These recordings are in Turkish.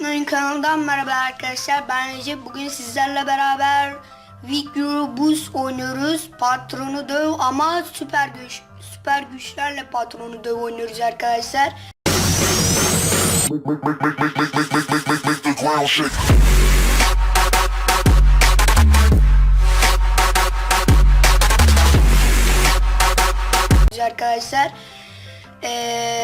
Kanaldan merhaba arkadaşlar. Ben Recep. Bugün sizlerle beraber Victor Boost oynuyoruz. Patronu döv ama süper güç süper güçlerle patronu döv oynuyoruz arkadaşlar. Arkadaşlar ee,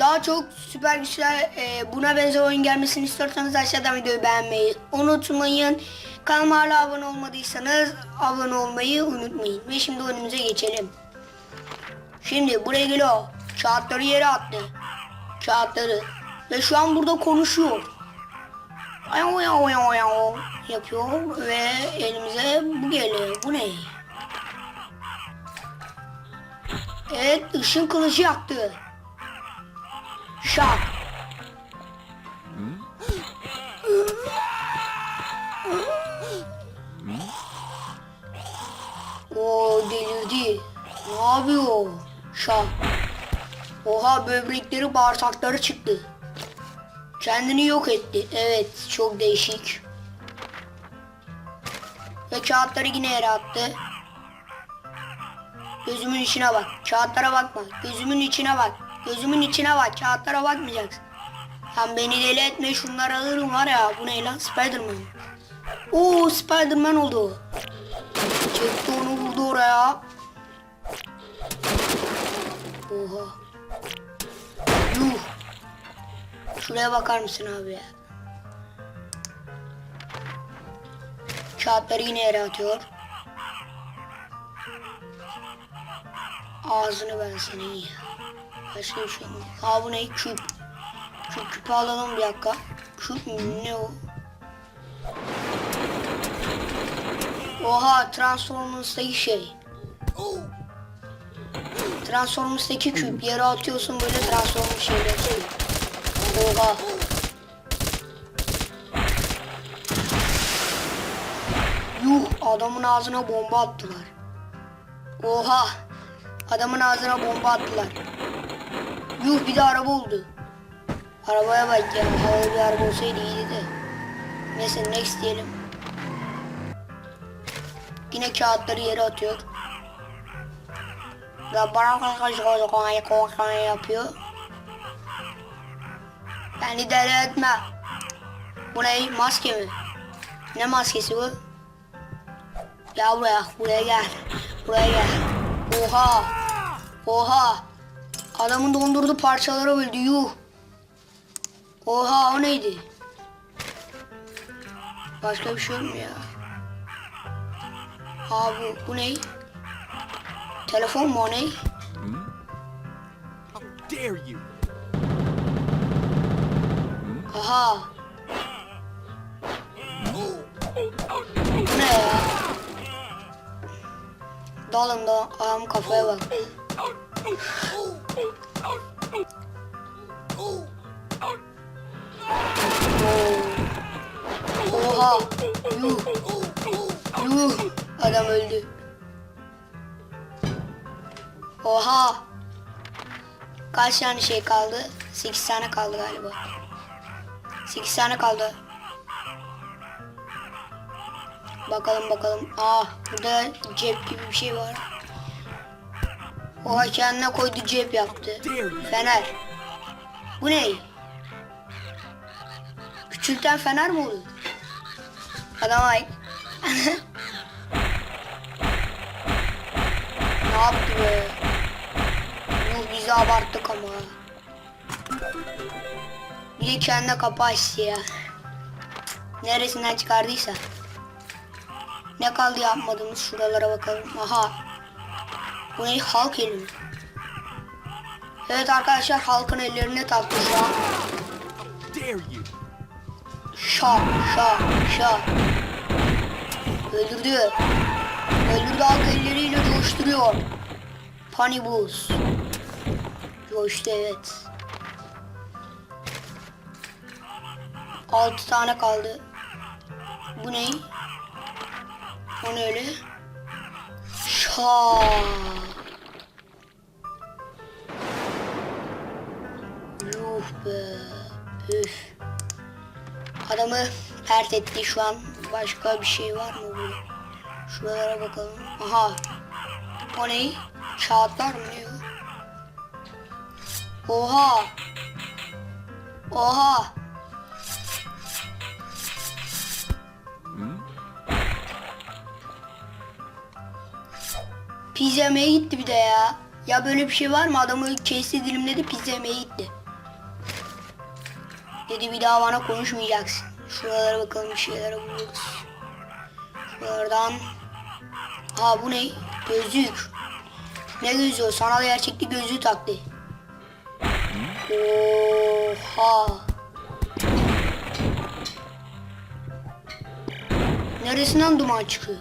daha çok süper güçler e, buna benzer oyun gelmesini istiyorsanız aşağıdan videoyu beğenmeyi unutmayın. Kanalıma hala abone olmadıysanız abone olmayı unutmayın. Ve şimdi oyunumuza geçelim. Şimdi buraya geliyor. Kağıtları yere attı. Kağıtları. Ve şu an burada konuşuyor. Ayaw, ayaw, ayaw, ayaw yapıyor ve elimize bu geliyor. Bu ne? Evet ışın kılıcı yaktı. Şak. O delirdi. Ne yapıyor? Şak. Oha böbrekleri bağırsakları çıktı. Kendini yok etti. Evet çok değişik. Ve kağıtları yine yere attı. Gözümün içine bak. Kağıtlara bakma. Gözümün içine bak. Gözümün içine bak. Kağıtlara bakmayacaksın. Sen beni deli etme şunları alırım var ya. Bu ne lan? Spiderman. Oo Spiderman oldu. Çekti onu vurdu oraya. Oha. Yuh. Şuraya bakar mısın abi ya? Kağıtları yine yere atıyor. Ağzını ben senin ya. Başka bir şey mi? Aa bu ne? Küp. Şu küpü alalım bir dakika. Küp? Ne o? Oha Transformers'taki şey. Transformers'taki küp. Yere atıyorsun böyle Transformers şeyler. Oha. Yuh adamın ağzına bomba attılar. Oha. Adamın ağzına bomba attılar. Yuh bir de araba oldu. Arabaya bak ya. Havalı bir araba olsaydı iyiydi de. Neyse next diyelim. Yine kağıtları yere atıyor. Ve bana yapıyor. Beni deli etme. Bu ne? Maske mi? Ne maskesi bu? Gel buraya. Buraya gel. Buraya gel. Oha. Oha. Adamın dondurdu parçalara böldü. Yuh. Oha o neydi? Başka bir şey yok mu ya? Ha bu, bu ne? Telefon mu o ne? Aha. Dalın da ayağım kafaya bak. Oha. Yuh. Yuh. Adam öldü. Oha. Kaç tane şey kaldı? 8 tane kaldı galiba. 8 tane kaldı. Bakalım bakalım. Ah burada cep gibi bir şey var. Oha kendine koydu cep yaptı. Fener. Bu ne? Küçülten fener mi olur? Adam ay. ne yaptı be? Yuh bizi abarttık ama. Bir de kendine kapı açtı ya. Neresinden çıkardıysa. Ne kaldı yapmadığımız şuralara bakalım. Aha. Bu ne? Halk eli mi? Evet arkadaşlar halkın ellerine taktı şu an. Şak şak şak. Öldürdü. Öldürdü halk elleriyle coşturuyor. Panibus. Coştu evet. Altı tane kaldı. Bu ne? O ne öyle? Şak. Yuh be. Üf. Adamı pert etti şu an. Başka bir şey var mı burada? Şuralara bakalım. Aha. O ne? Kağıtlar mı o? Oha. Oha. Pizza yemeye gitti bir de ya. Ya böyle bir şey var mı? Adamı kesti dilimledi pizza yemeye gitti. Dedi bir daha bana konuşmayacaksın. Şuralara bakalım bir şeylere buluruz. Şuralardan. Ha bu ne? Gözlük. Ne gözlüğü? Sanal gerçeklik gözlüğü taktı. Oha. Neresinden duman çıkıyor?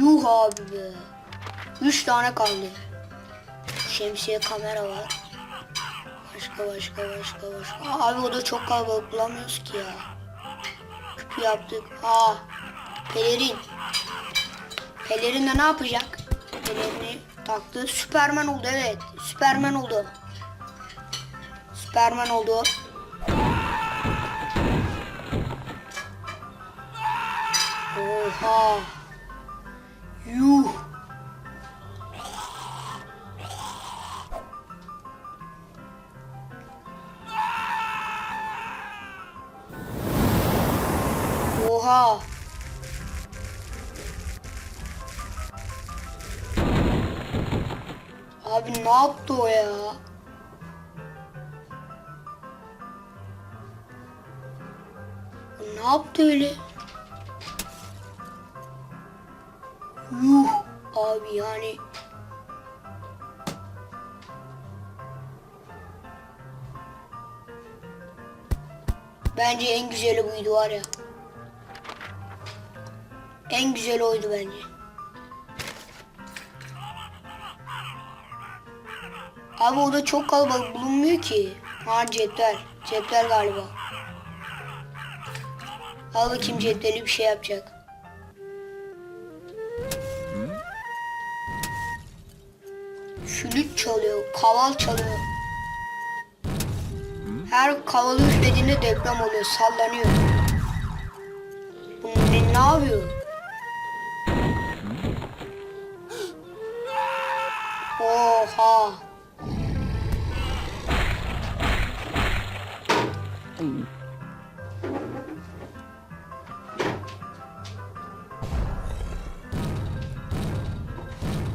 Yuh abi be. Üç tane kaldı. Şemsiye kamera var. Başka başka başka başka. Abi o da çok kalabalık bulamıyoruz ki ya. Küpü yaptık. Aa. Pelerin. Pelerin de ne yapacak? Pelerini taktı. Süpermen oldu evet. Süpermen oldu. Süpermen oldu. Oha. Yuh. Oha. Abi ne yaptı o ya? Ne yaptı öyle? Yuh abi yani. Bence en güzeli buydu var ya. En güzeli oydu bence. Abi orada çok kalabalık bulunmuyor ki. Ha cetvel. Cetvel galiba. Al bakayım cetveli bir şey yapacak. Flüt çalıyor, kaval çalıyor. Her kavalı üflediğinde deprem oluyor, sallanıyor. Bu ne, ne yapıyor? Oha.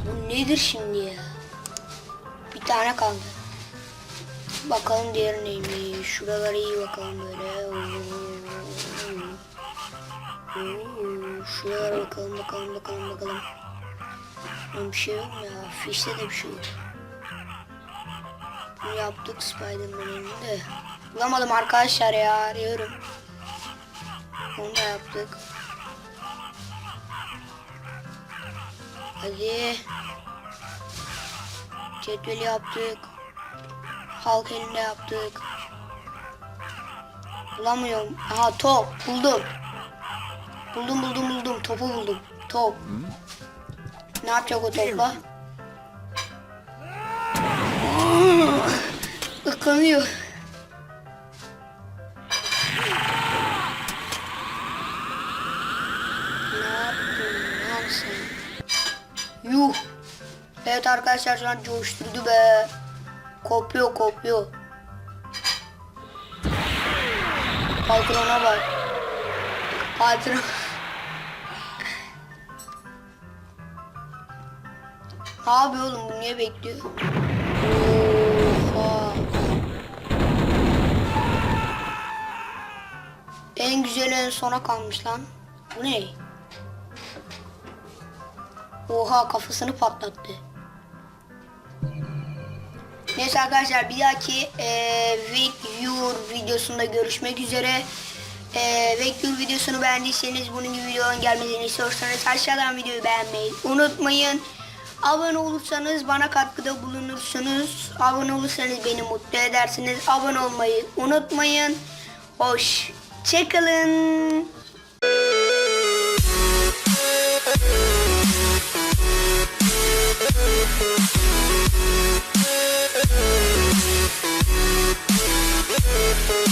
Bu nedir şimdi tane kaldı. Bakalım diğer neymiş. Şuralara iyi bakalım böyle. Şuralara bakalım bakalım bakalım bakalım. Bir şey yok mu ya? Fişte de bir şey yok. Bunu yaptık Spiderman'in de. Bulamadım arkadaşlar ya arıyorum. Onu da yaptık. Hadi. Cetveli yaptık. Halk elinde yaptık. Bulamıyorum. Aha top buldum. Buldum buldum buldum. Topu buldum. Top. Ne yapacak o topla? Iklanıyor. Ne yaptın lan sen? Yuh. Evet arkadaşlar şu an coşturdu be. Kopuyor kopuyor. Patrona bak. Patron. yapıyor oğlum bu niye bekliyor? Oha. En güzeli en sona kalmış lan. Bu ne? Oha kafasını patlattı. Neyse arkadaşlar bir dahaki e, Your videosunda görüşmek üzere. E, Your videosunu beğendiyseniz bunun gibi videoların gelmesini istiyorsanız aşağıdan videoyu beğenmeyi unutmayın. Abone olursanız bana katkıda bulunursunuz. Abone olursanız beni mutlu edersiniz. Abone olmayı unutmayın. Hoş çakalın.